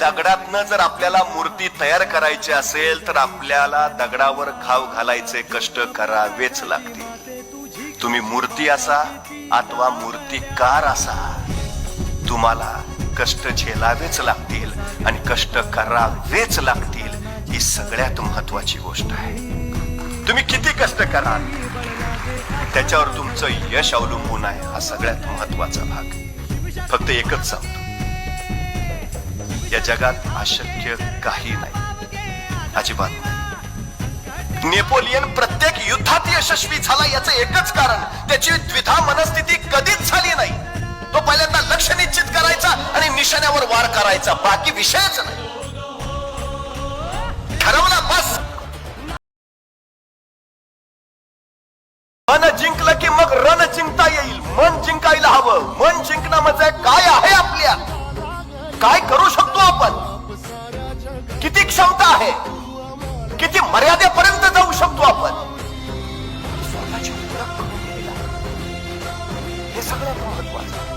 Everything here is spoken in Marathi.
दगडातनं जर आपल्याला मूर्ती तयार करायची असेल तर आपल्याला दगडावर घाव घालायचे कष्ट करावेच लागतील. तुम्ही मूर्ती असा अथवा मूर्तीकार असा तुम्हाला कष्ट झेलावेच लागतील आणि कष्ट करावेच लागतील ही सगळ्यात महत्वाची गोष्ट आहे. तुम्ही किती कष्ट कराल? त्याच्यावर तुमचं यश अवलंबून आहे हा सगळ्यात महत्त्वाचा भाग. फक्त एकच सांगतो. या जगात अशक्य काही नाही. अजिबात नाही. नेपोलियन प्रत्येक युद्धात यशस्वी झाला याचं एकच कारण त्याची द्विधा मनस्थिती कधीच झाली नाही. तो पहिल्यांदा लक्ष निश्चित करायचा आणि निशाण्यावर वार करायचा. बाकी विषयच नाही. ठरवला बस. मन जिंकलं की मग रण जिंकता किती क्षमता आहे? किती मर्यादेपर्यंत जाऊ शकतो आपण? स्वतःची ओळख करून हे सगळ्यात महत्वाचं